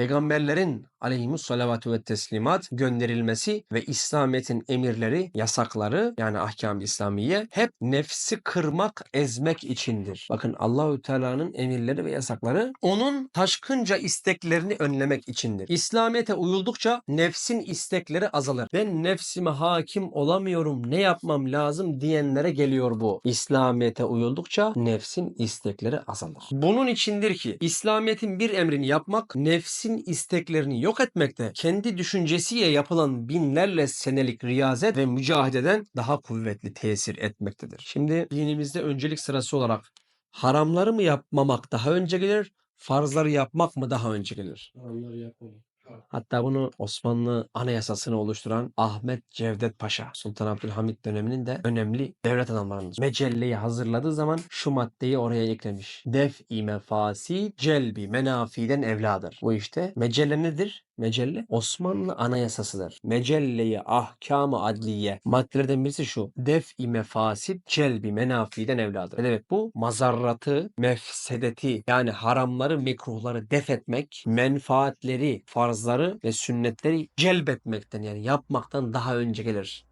peygamberlerin aleyhimus salavatü ve teslimat gönderilmesi ve İslamiyet'in emirleri, yasakları yani ahkam-ı İslamiye hep nefsi kırmak, ezmek içindir. Bakın Allahü Teala'nın emirleri ve yasakları onun taşkınca isteklerini önlemek içindir. İslamiyet'e uyuldukça nefsin istekleri azalır. Ben nefsime hakim olamıyorum, ne yapmam lazım diyenlere geliyor bu. İslamiyet'e uyuldukça nefsin istekleri azalır. Bunun içindir ki İslamiyet'in bir emrini yapmak nefsin isteklerini yok etmekte kendi düşüncesiyle yapılan binlerle senelik riyazet ve mücahededen daha kuvvetli tesir etmektedir. Şimdi dinimizde öncelik sırası olarak haramları mı yapmamak daha önce gelir, farzları yapmak mı daha önce gelir? Onları yapalım. Hatta bunu Osmanlı anayasasını oluşturan Ahmet Cevdet Paşa, Sultan Abdülhamit döneminin de önemli devlet adamlarıdır. Mecelleyi hazırladığı zaman şu maddeyi oraya eklemiş. Def-i mefasid celbi menafiden evladır. Bu işte mecelle nedir? Mecelle Osmanlı anayasasıdır. Mecelleyi ahkamı adliye maddelerden birisi şu. Def-i mefasid celbi menafiden evladır. Ne demek bu? Mazarratı, mefsedeti yani haramları, mekruhları def etmek, menfaatleri, farzları ve sünnetleri celbetmekten yani yapmaktan daha önce gelir.